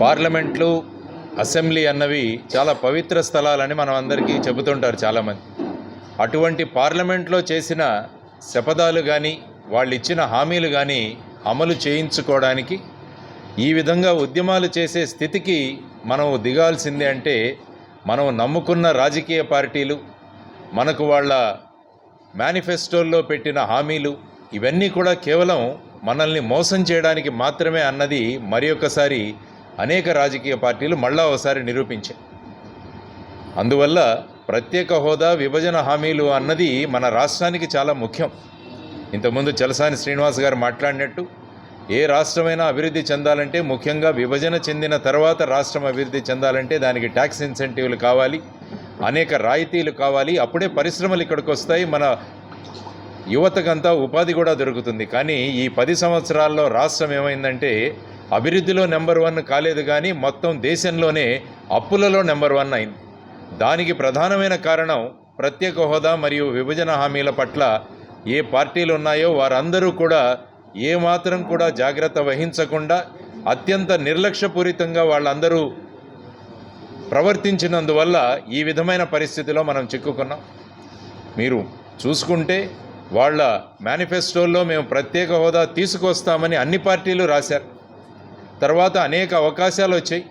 పార్లమెంట్లు assembly అన్నవి చాలా పవిత్ర స్థలాలని మనం అందరికీ చెబుతుంటారు చాలామంది. అటువంటి పార్లమెంట్లో చేసిన శపథాలు కానీ వాళ్ళు ఇచ్చిన హామీలు కానీ అమలు చేయించుకోవడానికి ఈ విధంగా ఉద్యమాలు చేసే స్థితికి మనం దిగాల్సిందే అంటే మనం నమ్ముకున్న రాజకీయ పార్టీలు మనకు వాళ్ళ మేనిఫెస్టోల్లో పెట్టిన హామీలు ఇవన్నీ కూడా కేవలం మనల్ని మోసం చేయడానికి మాత్రమే అన్నది మరి అనేక రాజకీయ పార్టీలు మళ్ళా ఒకసారి నిరూపించాయి. అందువల్ల ప్రత్యేక హోదా విభజన హామీలు అన్నది మన రాష్ట్రానికి చాలా ముఖ్యం. ఇంతకుముందు చలసాని శ్రీనివాస్ గారు మాట్లాడినట్టు ఏ రాష్ట్రమైనా అభివృద్ధి చెందాలంటే ముఖ్యంగా విభజన చెందిన తర్వాత రాష్ట్రం అభివృద్ధి చెందాలంటే దానికి ట్యాక్స్ ఇన్సెంటివ్లు కావాలి అనేక రాయితీలు కావాలి అప్పుడే పరిశ్రమలు ఇక్కడికి వస్తాయి మన యువతకంతా ఉపాధి కూడా దొరుకుతుంది. కానీ ఈ పది సంవత్సరాల్లో రాష్ట్రం ఏమైందంటే అభివృద్ధిలో నెంబర్ వన్ కాలేదు కానీ మొత్తం దేశంలోనే అప్పులలో నెంబర్ వన్ అయింది. దానికి ప్రధానమైన కారణం ప్రత్యేక హోదా మరియు విభజన హామీల పట్ల ఏ పార్టీలు ఉన్నాయో వారందరూ కూడా ఏ మాత్రం కూడా జాగ్రత్త వహించకుండా అత్యంత నిర్లక్ష్యపూరితంగా వాళ్ళందరూ ప్రవర్తించినందువల్ల ఈ విధమైన పరిస్థితిలో మనం చిక్కుకున్నాం. మీరు చూసుకుంటే వాళ్ళ మేనిఫెస్టోల్లో మేము ప్రత్యేక హోదా తీసుకొస్తామని అన్ని పార్టీలు రాశారు. తర్వాత అనేక అవకాశాలు వచ్చాయి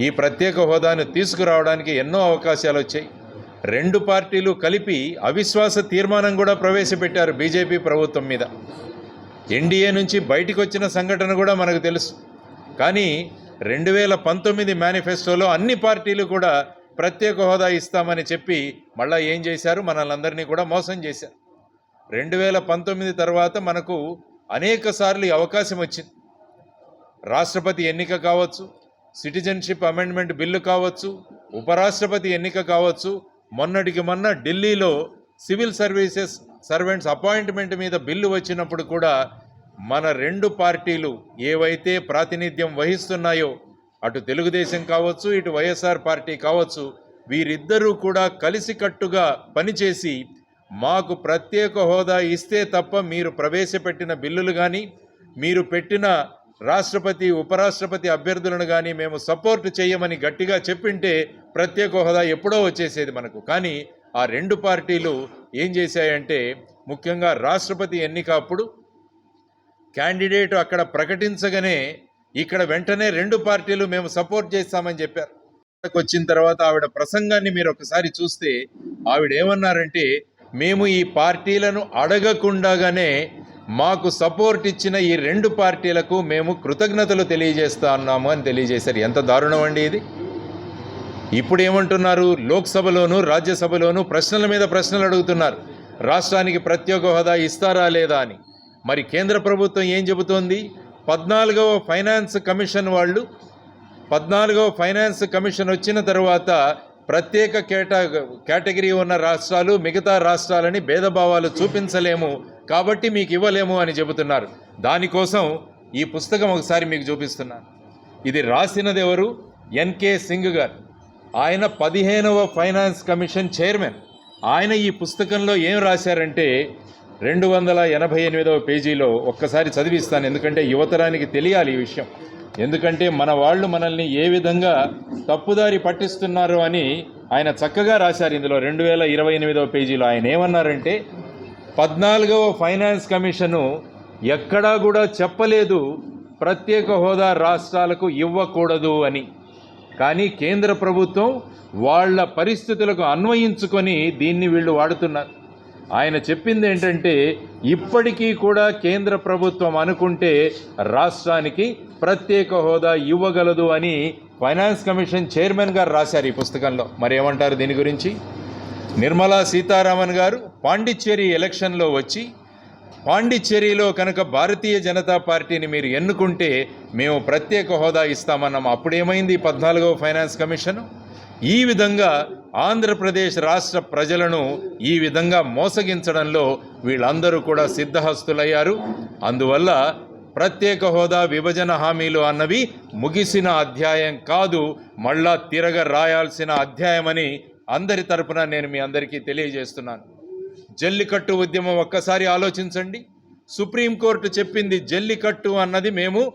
ఈ ప్రత్యేక హోదాను తీసుకురావడానికి ఎన్నో అవకాశాలు వచ్చాయి రెండు పార్టీలు కలిపి అవిశ్వాస తీర్మానం కూడా ప్రవేశపెట్టారు బీజేపీ ప్రభుత్వం మీద. ఎన్డీఏ నుంచి బయటకు వచ్చిన సంఘటన కూడా మనకు తెలుసు. కానీ రెండు వేల పంతొమ్మిది మేనిఫెస్టోలో అన్ని పార్టీలు కూడా ప్రత్యేక హోదా ఇస్తామని చెప్పి మళ్ళీ ఏం చేశారు? మనల్ని కూడా మోసం చేశారు. రెండు వేల పంతొమ్మిది తర్వాత మనకు అనేక సార్లు ఈ అవకాశం వచ్చింది. రాష్ట్రపతి ఎన్నిక కావచ్చు సిటిజన్షిప్ అమెండ్మెంట్ బిల్లు కావచ్చు ఉపరాష్ట్రపతి ఎన్నిక కావచ్చు మొన్నటికి మొన్న ఢిల్లీలో సివిల్ సర్వీసెస్ సర్వెంట్స్ అపాయింట్మెంట్ మీద బిల్లు వచ్చినప్పుడు కూడా మన రెండు పార్టీలు ఏవైతే ప్రాతినిధ్యం వహిస్తున్నాయో అటు తెలుగుదేశం కావచ్చు ఇటు వైఎస్ఆర్ పార్టీ కావచ్చు వీరిద్దరూ కూడా కలిసికట్టుగా పనిచేసి మాకు ప్రత్యేక హోదా ఇస్తే తప్ప మీరు ప్రవేశపెట్టిన బిల్లులు కానీ మీరు పెట్టిన రాష్ట్రపతి ఉపరాష్ట్రపతి అభ్యర్థులను కానీ మేము సపోర్ట్ చేయమని గట్టిగా చెప్పింటే ప్రత్యేక హోదా ఎప్పుడో వచ్చేసేది మనకు. కానీ ఆ రెండు పార్టీలు ఏం చేశాయంటే ముఖ్యంగా రాష్ట్రపతి ఎన్నిక అప్పుడు క్యాండిడేట్ అక్కడ ప్రకటించగానే ఇక్కడ వెంటనే రెండు పార్టీలు మేము సపోర్ట్ చేస్తామని చెప్పారు. వచ్చిన తర్వాత ఆవిడ ప్రసంగాన్ని మీరు ఒకసారి చూస్తే ఆవిడ ఏమన్నారంటే మేము ఈ పార్టీలను అడగకుండాగానే మాకు సపోర్ట్ ఇచ్చిన ఈ రెండు పార్టీలకు మేము కృతజ్ఞతలు తెలియజేస్తా ఉన్నాము అని తెలియజేశారు. ఎంత దారుణం అండి ఇది? ఇప్పుడు ఏమంటున్నారు? లోక్సభలోను రాజ్యసభలోను ప్రశ్నల మీద ప్రశ్నలు అడుగుతున్నారు. రాష్ట్రానికి ప్రత్యేక హోదా ఇస్తారా లేదా అని. మరి కేంద్ర ప్రభుత్వం ఏం చెబుతోంది? పద్నాలుగవ ఫైనాన్స్ కమిషన్ వాళ్ళు పద్నాలుగవ ఫైనాన్స్ కమిషన్ వచ్చిన తర్వాత ప్రత్యేక కేటా కేటగిరీ ఉన్న రాష్ట్రాలు మిగతా రాష్ట్రాలని భేదభావాలు చూపించలేము కాబట్టి మీకు ఇవ్వలేము అని చెబుతున్నారు. దానికోసం ఈ పుస్తకం ఒకసారి మీకు చూపిస్తున్నాను ఇది రాసినది ఎవరు? ఎన్కే సింగ్ గారు. ఆయన పదిహేనవ ఫైనాన్స్ కమిషన్ చైర్మన్. ఆయన ఈ పుస్తకంలో ఏం రాశారంటే రెండు వందల ఎనభై ఎనిమిదవ పేజీలో ఒక్కసారి చదివిస్తాను ఎందుకంటే యువతరానికి తెలియాలి ఈ విషయం. ఎందుకంటే మన వాళ్ళు మనల్ని ఏ విధంగా తప్పుదారి పట్టిస్తున్నారు అని ఆయన చక్కగా రాశారు. ఇందులో రెండు వేల ఇరవై ఎనిమిదవ పేజీలో ఆయన ఏమన్నారంటే పద్నాలుగవ ఫైనాన్స్ కమిషను ఎక్కడా కూడా చెప్పలేదు. ప్రత్యేక హోదా రాష్ట్రాలకు ఇవ్వకూడదు అని. కానీ కేంద్ర ప్రభుత్వం వాళ్ళ పరిస్థితులకు అన్వయించుకొని దీన్ని వీళ్ళు వాడుతున్నారు. ఆయన చెప్పింది ఏంటంటే ఇప్పటికీ కూడా కేంద్ర ప్రభుత్వం అనుకుంటే రాష్ట్రానికి ప్రత్యేక హోదా ఇవ్వగలదు అని ఫైనాన్స్ కమిషన్ చైర్మన్ గారు రాశారు ఈ పుస్తకంలో. మరి ఏమంటారు దీని గురించి? నిర్మలా సీతారామన్ గారు పాండిచ్చేరి ఎలక్షన్లో వచ్చి పాండిచ్చేరిలో కనుక భారతీయ జనతా పార్టీని మీరు ఎన్నుకుంటే మేము ప్రత్యేక హోదా ఇస్తామన్నాం. అప్పుడేమైంది పద్నాలుగవ ఫైనాన్స్ కమిషన్? ఈ విధంగా ఆంధ్రప్రదేశ్ రాష్ట్ర ప్రజలను ఈ విధంగా మోసగించడంలో వీళ్ళందరూ కూడా సిద్ధహస్తులయ్యారు. అందువల్ల ప్రత్యేక హోదా విభజన హామీలు అన్నవి ముగిసిన అధ్యాయం కాదు మళ్ళా తిరగ రాయాల్సిన అధ్యాయమని అందరి తరపున నేను మీ అందరికీ తెలియజేస్తున్నాను. జల్లికట్టు ఉద్యమం ఒక్కసారి ఆలోచించండి. సుప్రీంకోర్టు చెప్పింది జల్లికట్టు అన్నది మేము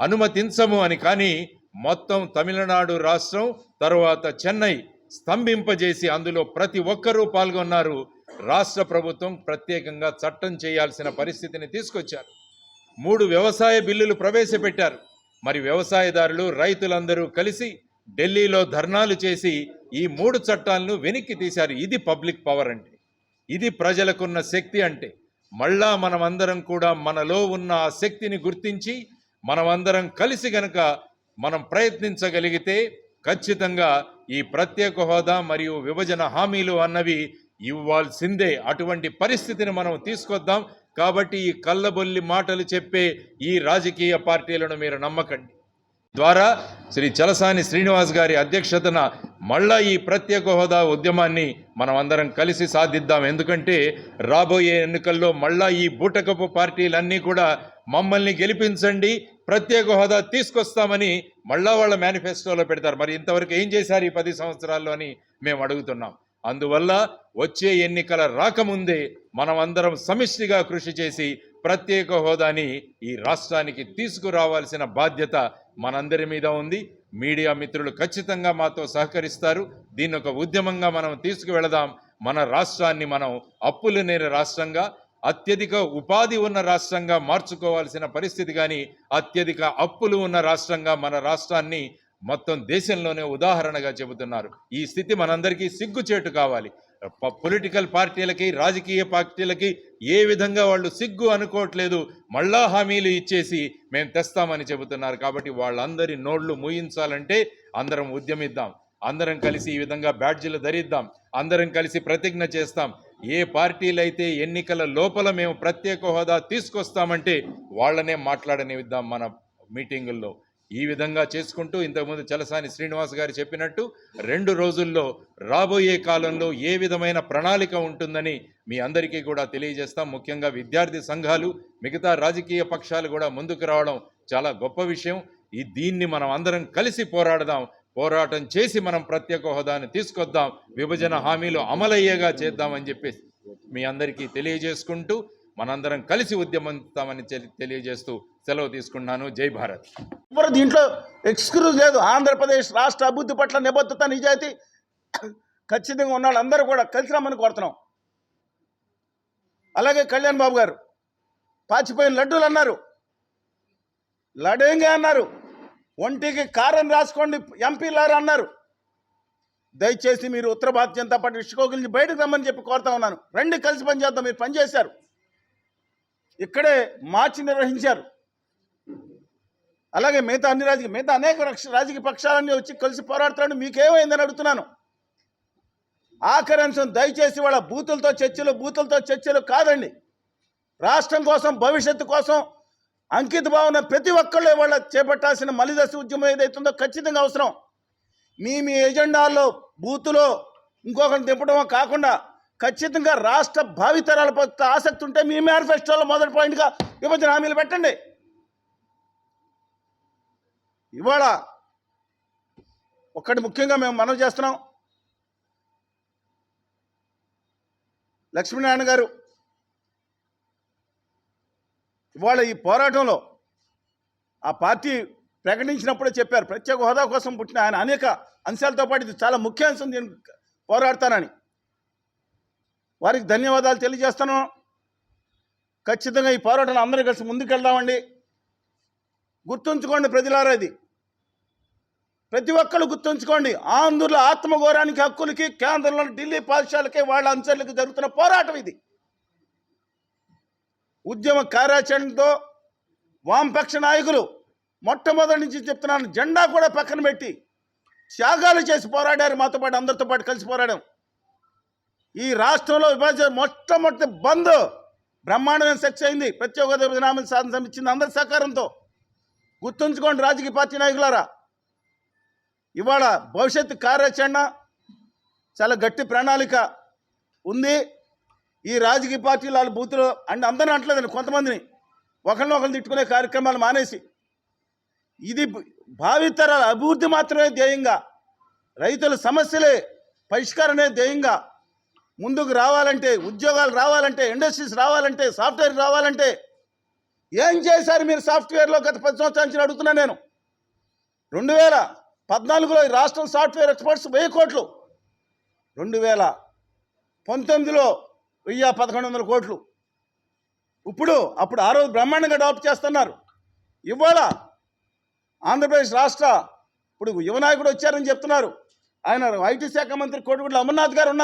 అనుమతించము అని. కానీ మొత్తం తమిళనాడు రాష్ట్రం తర్వాత చెన్నై స్తంభింపజేసి అందులో ప్రతి ఒక్కరూ పాల్గొన్నారు. రాష్ట్ర ప్రభుత్వం ప్రత్యేకంగా చట్టం చేయాల్సిన పరిస్థితిని తీసుకొచ్చారు. మూడు వ్యవసాయ బిల్లులు ప్రవేశపెట్టారు. మరి వ్యవసాయదారులు రైతులందరూ కలిసి ఢిల్లీలో ధర్నాలు చేసి ఈ మూడు చట్టాలను వెనక్కి తీశారు. ఇది పబ్లిక్ పవర్ అంటే ఇది ప్రజలకున్న శక్తి అంటే మళ్ళా మనమందరం కూడా మనలో ఉన్న ఆ శక్తిని గుర్తించి మనమందరం కలిసి గనక మనం ప్రయత్నించగలిగితే ఖచ్చితంగా ఈ ప్రత్యేక హోదా మరియు విభజన హామీలు అన్నవి ఇవ్వాల్సిందే. అటువంటి పరిస్థితిని మనం తీసుకొద్దాం. కాబట్టి ఈ కళ్ళబొల్లి మాటలు చెప్పే ఈ రాజకీయ పార్టీలను మీరు నమ్మకండి. ద్వారా శ్రీ చలసాని శ్రీనివాస్ గారి అధ్యక్షతన మళ్ళా ఈ ప్రత్యేక హోదా ఉద్యమాన్ని మనం అందరం కలిసి సాధిద్దాం. ఎందుకంటే రాబోయే ఎన్నికల్లో మళ్ళా ఈ బూటకపు పార్టీలన్నీ కూడా మమ్మల్ని గెలిపించండి ప్రత్యేక హోదా తీసుకొస్తామని మళ్ళా వాళ్ళ మేనిఫెస్టోలో పెడతారు. మరి ఇంతవరకు ఏం చేశారు ఈ పది సంవత్సరాల్లో అని మేము అడుగుతున్నాం. అందువల్ల వచ్చే ఎన్నికల రాకముందే మనం అందరం సమిష్టిగా కృషి చేసి ప్రత్యేక హోదాని ఈ రాష్ట్రానికి తీసుకురావాల్సిన బాధ్యత మనందరి మీద ఉంది. మీడియా మిత్రులు ఖచ్చితంగా మాతో సహకరిస్తారు. దీన్ని ఒక ఉద్యమంగా మనం తీసుకువెళదాం. మన రాష్ట్రాన్ని మనం అప్పులు నేర రాష్ట్రంగా అత్యధిక ఉపాధి ఉన్న రాష్ట్రంగా మార్చుకోవాల్సిన పరిస్థితి కానీ అత్యధిక అప్పులు ఉన్న రాష్ట్రంగా మన రాష్ట్రాన్ని మొత్తం దేశంలోనే ఉదాహరణగా చెబుతున్నారు. ఈ స్థితి మనందరికీ సిగ్గుచేటు కావాలి. పొలిటికల్ పార్టీలకి రాజకీయ పార్టీలకి ఏ విధంగా వాళ్ళు సిగ్గు అనుకోవట్లేదు మళ్ళా హామీలు ఇచ్చేసి మేము తెస్తామని చెబుతున్నారు. కాబట్టి వాళ్ళందరి నోళ్ళు మూయించాలంటే అందరం ఉద్యమిద్దాం. అందరం కలిసి ఈ విధంగా బ్యాడ్జీలు ధరిద్దాం. అందరం కలిసి ప్రతిజ్ఞ చేస్తాం. ఏ పార్టీలైతే ఎన్నికల లోపల మేము ప్రత్యేక హోదా తీసుకొస్తామంటే వాళ్ళనే మాట్లాడనివిద్దాం మన మీటింగుల్లో. ఈ విధంగా చేసుకుంటూ ఇంతకుముందు చలసాని శ్రీనివాస్ గారు చెప్పినట్టు రెండు రోజుల్లో రాబోయే కాలంలో ఏ విధమైన ప్రణాళిక ఉంటుందని మీ అందరికీ కూడా తెలియజేస్తాం. ముఖ్యంగా విద్యార్థి సంఘాలు మిగతా రాజకీయ పక్షాలు కూడా ముందుకు రావడం చాలా గొప్ప విషయం. ఈ దీన్ని మనం అందరం కలిసి పోరాడదాం. పోరాటం చేసి మనం ప్రత్యేక హోదాని తీసుకొద్దాం. విభజన హామీలు అమలయ్యేగా చేద్దామని చెప్పేసి మీ అందరికీ తెలియజేసుకుంటూ మనందరం కలిసి ఉద్యమిస్తామని తెలి- తెలియజేస్తూ సెలవు తీసుకున్నాను. జై భారత్. ఎవరు దీంట్లో ఎక్స్క్యూజ్ లేదు. ఆంధ్రప్రదేశ్ రాష్ట్ర అభివృద్ధి పట్ల నిబద్ధత నిజాయితీ ఖచ్చితంగా ఉన్న వాళ్ళందరూ కూడా కలిసి రమ్మని కోరుతున్నాం. అలాగే కళ్యాణ్ బాబు గారు పాచిపోయిన లడ్డూలు అన్నారు. లడేంగా అన్నారు. ఒంటికి కారం రాసుకోండి ఎంపీలారు అన్నారు. దయచేసి మీరు ఉత్తర భారతీయ జనతా పార్టీ విశ్వకోగుల నుంచి బయటకు రమ్మని చెప్పి కోరుతా ఉన్నాను. రండి కలిసి పనిచేద్దాం. మీరు పనిచేశారు. ఇక్కడే మార్చి నిర్వహించారు. అలాగే మిగతా అన్ని రాజకీయ మిగతా అనేక రాజకీయ పక్షాలన్నీ వచ్చి కలిసి పోరాడుతున్నాడు మీకేమైందని అడుగుతున్నాను. ఆఖరి అంశం దయచేసి వాళ్ళ బూతులతో చర్చలు బూతులతో చర్చలు కాదండి. రాష్ట్రం కోసం భవిష్యత్తు కోసం అంకిత భావన ప్రతి ఒక్కళ్ళు ఇవాళ చేపట్టాల్సిన మలిదశ ఉద్యమం ఏదైతుందో ఖచ్చితంగా అవసరం. మీ మీ ఎజెండాల్లో బూతులో ఇంకొకరిని దింపడమో కాకుండా ఖచ్చితంగా రాష్ట్ర భావితరాల పట్ల ఆసక్తి ఉంటే మీ మేనిఫెస్టోలో మొదటి పాయింట్గా విభజన హామీలు పెట్టండి. ఇవాళ ఒక్కటి ముఖ్యంగా మేము మనవి చేస్తున్నాం. లక్ష్మీనారాయణ గారు ఇవాళ ఈ పోరాటంలో ఆ పార్టీ ప్రకటించినప్పుడే చెప్పారు ప్రత్యేక హోదా కోసం పుట్టిన ఆయన అనేక అంశాలతో పాటు ఇది చాలా ముఖ్య అంశం నేను పోరాడతానని. వారికి ధన్యవాదాలు తెలియజేస్తాను. ఖచ్చితంగా ఈ పోరాటం అందరూ కలిసి ముందుకెళ్దామండి. గుర్తుంచుకోండి ప్రజలారా ఇది. ప్రతి ఒక్కరు గుర్తుంచుకోండి. ఆంధ్రుల ఆత్మగౌరానికి హక్కులకి కేంద్రంలోని ఢిల్లీ పాఠశాలకి వాళ్ళ అంచర్లకి జరుగుతున్న పోరాటం ఇది. ఉద్యమ కార్యాచరణతో వామపక్ష నాయకులు మొట్టమొదటి నుంచి చెప్తున్నాను జెండా కూడా పక్కన పెట్టి త్యాగాలు చేసి పోరాడారు. మాతో పాటు అందరితో పాటు కలిసి పోరాడాం. ఈ రాష్ట్రంలో విభజన మొట్టమొదటి బంద్ బ్రహ్మాండమైన సక్సెస్ అయింది. ప్రత్యేక హోదా సాధన ఇచ్చింది అందరి సహకారంతో. గుర్తుంచుకోండి రాజకీయ పార్టీ నాయకులారా. ఇవాళ భవిష్యత్తు కార్యాచరణ చాలా గట్టి ప్రణాళిక ఉంది. ఈ రాజకీయ పార్టీలు వాళ్ళ బూతులు అండ్ అందరిని అంటలేదండి కొంతమందిని. ఒకరిని ఒకరిని తిట్టుకునే కార్యక్రమాలు మానేసి. ఇది భావితరాల అభివృద్ధి మాత్రమే ధ్యేయంగా రైతుల సమస్యలే పరిష్కారమే ధ్యేయంగా ముందుకు రావాలంటే ఉద్యోగాలు రావాలంటే ఇండస్ట్రీస్ రావాలంటే సాఫ్ట్వేర్ రావాలంటే ఏం చేశారు మీరు సాఫ్ట్వేర్లో గత పది సంవత్సరాల నుంచి అడుగుతున్నా నేను? రెండు వేల పద్నాలుగులో ఈ రాష్ట్రం సాఫ్ట్వేర్ ఎక్స్పర్ట్స్ వెయ్యి కోట్లు. రెండు వేల పంతొమ్మిదిలో వెయ్యి పదకొండు వందల కోట్లు. ఇప్పుడు అప్పుడు ఆ రోజు బ్రహ్మాండంగా డెవలప్ చేస్తున్నారు. ఇవాళ ఆంధ్రప్రదేశ్ రాష్ట్ర ఇప్పుడు యువనాయకుడు వచ్చారని చెప్తున్నారు. ఆయన ఐటీ శాఖ మంత్రి కోటిగుడ్ల అమర్నాథ్ గారు ఉన్నారు.